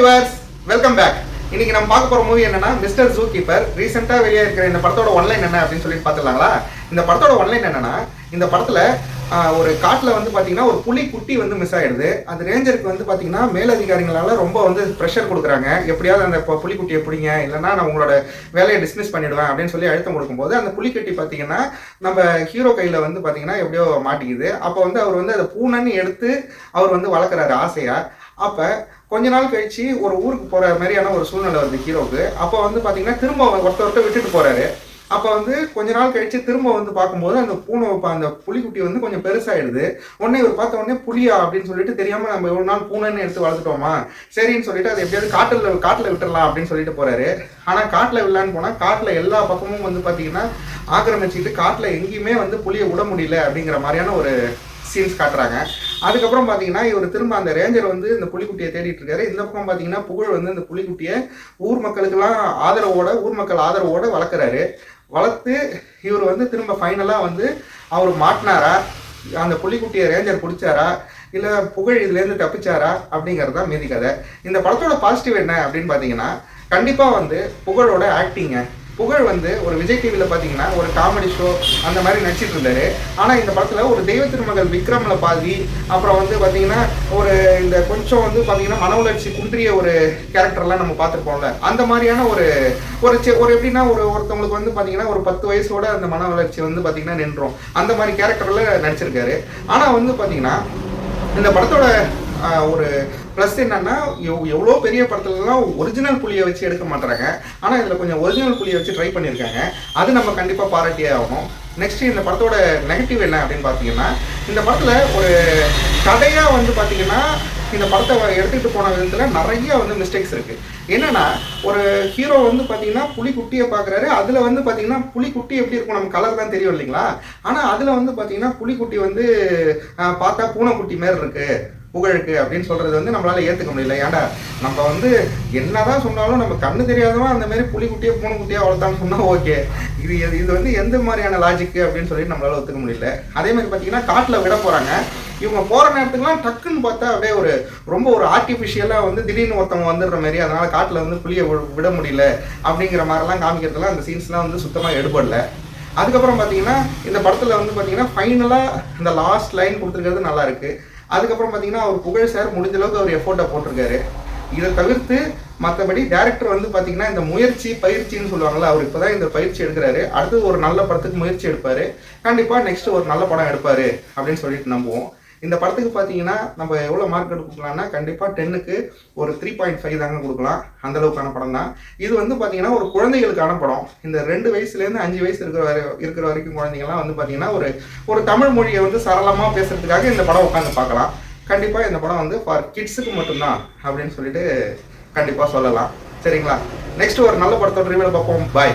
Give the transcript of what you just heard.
Viewers welcome back இன்னைக்கு நம்ம பார்க்க போற மூவி என்னன்னா மிஸ்டர் ஜூ கீப்பர் ரீசெண்டா வெளியே இருக்கிற இந்த படத்தோட ஒன்லைன் என்ன அப்படின்னு சொல்லிட்டு பார்த்துலாங்களா இந்த படத்தோட ஒன்லைன் என்னன்னா இந்த படத்துல ஒரு காட்டில் வந்து பார்த்தீங்கன்னா ஒரு புலி குட்டி வந்து மிஸ் ஆயிடுது. அந்த ரேஞ்சருக்கு வந்து பார்த்தீங்கன்னா மேலதிகாரிகளால் ரொம்ப வந்து ப்ரெஷர் கொடுக்குறாங்க. எப்படியாவது அந்த புலிக்குட்டியை பிடிங்க இல்லைன்னா நான் உங்களோட வேலையை டிஸ்மிஸ் பண்ணிடுவேன் அப்படின்னு சொல்லி அழுத்தம் கொடுக்கும்போது அந்த புலிக்குட்டி பார்த்தீங்கன்னா நம்ம ஹீரோ கையில் வந்து பார்த்தீங்கன்னா எப்படியோ மாட்டிக்குது. அப்போ வந்து அவர் வந்து அதை பூனைன்னு எடுத்து அவர் வந்து வளர்க்குறாரு ஆசையாக அப்போ கொஞ்ச நாள் கழிச்சு ஒரு ஊருக்கு போகிற மாதிரியான ஒரு சூழ்நிலை வருது ஹீரோக்கு அப்போ வந்து பார்த்தீங்கன்னா திரும்ப அவர் ஒருத்த ஒருத்த விட்டுட்டு போகிறாரு அப்போ வந்து கொஞ்ச நாள் கழிச்சு திரும்ப வந்து பார்க்கும்போது அந்த பூனை அந்த புலிக்குட்டி வந்து கொஞ்சம் பெருசாயிடுது. உடனே இவர் பார்த்த உடனே புலியா அப்படின்னு சொல்லிட்டு தெரியாம நம்ம எவ்வளவு நாள் பூனைன்னு எடுத்து வளர்த்துட்டோமா? சரின்னு சொல்லிட்டு அதை எப்படியாவது காட்டுல காட்டுல விட்டுடலாம் அப்படின்னு சொல்லிட்டு போறாரு. ஆனா காட்டுல விடலான்னு போனா காட்டுல எல்லா பக்கமும் வந்து பாத்தீங்கன்னா ஆக்கிரமிச்சுட்டு காட்டுல எங்கேயுமே வந்து புளியை விட முடியல அப்படிங்கிற மாதிரியான ஒரு சீன்ஸ் காட்டுறாங்க. அதுக்கப்புறம் பார்த்தீங்கன்னா இவர் திரும்ப அந்த ரேஞ்சர் வந்து இந்த புலிக்குட்டியை தேடிட்டு இருக்காரு. இந்த பக்கம் பார்த்தீங்கன்னா புகழ் வந்து இந்த புலிக்குட்டியை ஊர் மக்களுக்கெல்லாம் ஆதரவோட ஊர் மக்கள் ஆதரவோட வளர்க்குறாரு. வளர்த்து இவர் வந்து திரும்ப ஃபைனலாக வந்து அவர் மாட்டினாரா? அந்த புள்ளிக்குட்டியை ரேஞ்சர் பிடிச்சாரா? இல்லை புகழ் இதுலேருந்து தப்பிச்சாரா? அப்படிங்கிறது தான் மீதி கதை. இந்த படத்தோட பாசிட்டிவ் என்ன அப்படின்னு பார்த்தீங்கன்னா கண்டிப்பாக வந்து புகழோட ஆக்டிங்க புகழ் வந்து ஒரு விஜய் டிவியில் பார்த்தீங்கன்னா ஒரு காமெடி ஷோ அந்த மாதிரி நடிச்சிட்டு இருந்தாரு. ஆனால் இந்த படத்தில் ஒரு தெய்வ திருமகள் விக்ரமில் பாதி அப்புறம் வந்து பார்த்தீங்கன்னா ஒரு இந்த கொஞ்சம் வந்து பார்த்தீங்கன்னா மன உணர்ச்சி குன்றிய ஒரு கேரக்டர்லாம் நம்ம பார்த்துருப்போம்ல. அந்த மாதிரியான ஒரு ஒரு ஒரு எப்படின்னா ஒரு ஒருத்தவங்களுக்கு வந்து பார்த்தீங்கன்னா ஒரு பத்து வயசோட அந்த மன வளர்ச்சி வந்து பார்த்தீங்கன்னா நின்றோம். அந்த மாதிரி கேரக்டரில் நடிச்சிருக்காரு. ஆனால் வந்து பார்த்தீங்கன்னா இந்த படத்தோட ஒரு ப்ளஸ் என்னன்னா எவ்வளோ பெரிய படத்துலலாம் ஒரிஜினல் புலியை வச்சு எடுக்க மாட்டாங்க ஆனால் இதில் கொஞ்சம் ஒரிஜினல் புலியை வச்சு ட்ரை பண்ணியிருக்காங்க. அது நம்ம கண்டிப்பாக பாராட்டியே ஆகணும். நெக்ஸ்ட் இந்த படத்தோட நெகட்டிவ் என்ன அப்படின்னு பார்த்தீங்கன்னா இந்த படத்தில் ஒரு கதையாக வந்து பார்த்தீங்கன்னா இந்த படத்தை எடுத்துகிட்டு போன விதத்தில் நிறைய வந்து மிஸ்டேக்ஸ் இருக்குது என்னென்னா ஒரு ஹீரோ வந்து பார்த்தீங்கன்னா புலி குட்டியை பார்க்குறாரு அதில் வந்து பார்த்தீங்கன்னா புலி குட்டி எப்படி இருக்கும்? நம்ம கலர் தான் தெரியும் இல்லைங்களா? ஆனால் அதில் வந்து பார்த்தீங்கன்னா புலிக்குட்டி வந்து பார்த்தா பூனைக்குட்டி மாதிரி இருக்குது புகழுக்கு அப்படின்னு சொல்றது வந்து நம்மளால ஏத்துக்க முடியல. ஏன்டா நம்ம வந்து என்னதான் சொன்னாலும் நம்ம கண்ணு தெரியாதவன் அந்த மாதிரி புலிக்குட்டியோ பூனைக்குட்டியோ வளர்த்தான்னு சொன்னா ஓகே இது இது வந்து எந்த மாதிரியான லாஜிக் அப்படின்னு சொல்லி நம்மளால ஒத்துக்க முடியல. அதே மாதிரி பார்த்தீங்கன்னா காட்டில் விட போறாங்க. இவங்க போற நேரத்துக்குலாம் டக்குன்னு பார்த்தா அப்படியே ஒரு ரொம்ப ஒரு ஆர்டிஃபிஷியலாக வந்து திடீர்னு ஒருத்தவங்க வந்துடுற மாதிரி அதனால காட்டில் வந்து புளியை விட முடியல அப்படிங்கிற மாதிரிலாம் காமிக்கிறதுலாம் அந்த சீன்ஸ்லாம் வந்து சுத்தமாக எடுபடல. அதுக்கப்புறம் பார்த்தீங்கன்னா இந்த படத்தில் வந்து பார்த்தீங்கன்னா ஃபைனலாக இந்த லாஸ்ட் லைன் கொடுத்துருக்கிறது நல்லா இருக்குது அதுக்கப்புறம் பார்த்தீங்கன்னா அவர் புகழ் சார் முடிஞ்ச அளவுக்கு அவர் எஃபோர்ட்டை போட்டிருக்காரு. இதை தவிர்த்து மற்றபடி டேரக்டர் வந்து பார்த்தீங்கன்னா இந்த முயற்சி பயிற்சின்னு சொல்லுவாங்கல்ல அவர் இப்போதான் இந்த பயிற்சி எடுக்கிறாரு. அடுத்து ஒரு நல்ல படத்துக்கு முயற்சி எடுப்பாரு. கண்டிப்பாக நெக்ஸ்ட் ஒரு நல்ல படம் எடுப்பாரு அப்படின்னு சொல்லிட்டு நம்புவோம். இந்த படத்துக்கு பார்த்தீங்கன்னா நம்ம எவ்வளோ மார்க் கொடுக்கலாம்னா கண்டிப்பாக டென்னுக்கு ஒரு த்ரீ பாயிண்ட் ஃபைவ் தாங்க கொடுக்கலாம். அந்த அளவுக்கான படம் தான். இது வந்து பார்த்தீங்கன்னா ஒரு குழந்தைகளுக்கான படம். இந்த ரெண்டு வயசுலேருந்து அஞ்சு வயசு இருக்கிற வரை இருக்கிற வரைக்கும் குழந்தைங்கலாம் வந்து பார்த்தீங்கன்னா ஒரு ஒரு தமிழ் மொழியை வந்து சரளமாக பேசுறதுக்காக இந்த படம் உட்காந்து பார்க்கலாம். கண்டிப்பாக இந்த படம் வந்து ஃபார் கிட்ஸுக்கு மட்டும்தான் அப்படின்னு சொல்லிட்டு கண்டிப்பாக சொல்லலாம். சரிங்களா? நெக்ஸ்ட் ஒரு நல்ல படத்தோட ரிவியூவில் பார்ப்போம். பாய்